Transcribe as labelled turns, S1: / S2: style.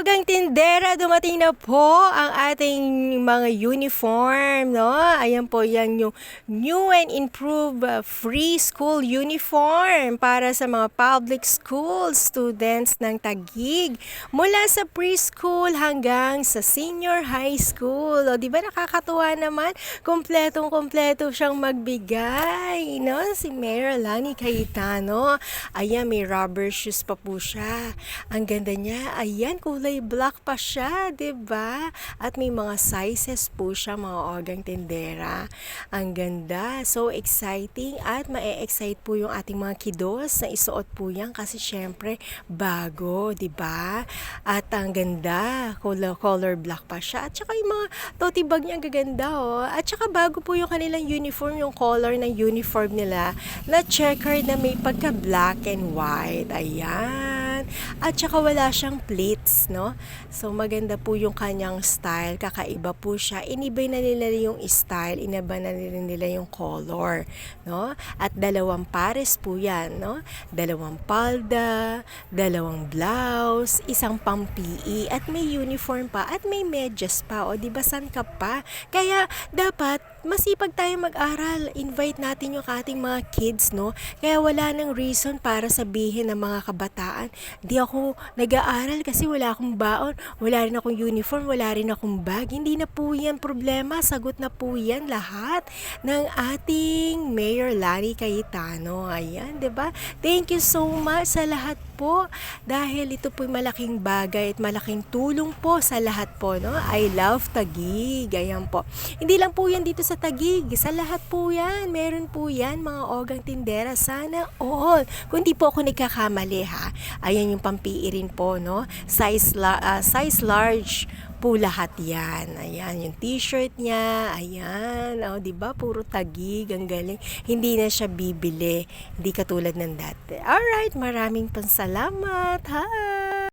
S1: ogang tindera, dumating na po ang ating mga uniform, no? Ayan po yan yung new and improved uh, free school uniform para sa mga public school students ng Tagig. Mula sa preschool hanggang sa senior high school. O, di ba nakakatuwa naman? Kompletong-kompleto siyang magbigay, no? Si Mayor Lani Cayetano. Ayan, may rubber shoes pa po siya. Ang ganda niya. Ayan, kulay black pa siya, 'di ba? At may mga sizes po siya, mga ogang tindera. Ang ganda. So exciting at ma-excite po yung ating mga kiddos na isuot po yan kasi syempre bago, 'di ba? At ang ganda, color, color black pa siya. At saka yung mga tote bag niya ang gaganda, oh. At saka bago po yung kanilang uniform, yung color ng uniform nila na checkered na may pagka black and white. Ayan. At saka wala siyang plates, no? So maganda po yung kanyang style, kakaiba po siya. Inibay na nila yung style, inaba na nila nila yung color, no? At dalawang pares po yan, no? Dalawang palda, dalawang blouse, isang pang PE, at may uniform pa, at may medyas pa, o di ba san ka pa? Kaya dapat masipag tayo mag-aral. Invite natin yung ating mga kids, no? Kaya wala nang reason para sabihin ng mga kabataan, di ako nag-aaral kasi wala akong baon, wala rin akong uniform, wala rin akong bag. Hindi na po yan problema. Sagot na po yan lahat ng ating Mayor Larry Cayetano. Ayan, di ba? Thank you so much sa lahat po dahil ito po malaking bagay at malaking tulong po sa lahat po, no? I love Tagig. Ayan po. Hindi lang po yan dito sa Tagig. Sa lahat po yan. Meron po yan, mga ogang tindera. Sana all. Kung di po ako nagkakamali, ha? Ayan yung pampi rin po, no? Size, la- ah, size large po lahat yan. Ayan, yung t-shirt niya. Ayan. O, di ba? Puro tagig. Ang galing. Hindi na siya bibili. Hindi katulad ng dati. Alright, maraming pansalamat. Hi!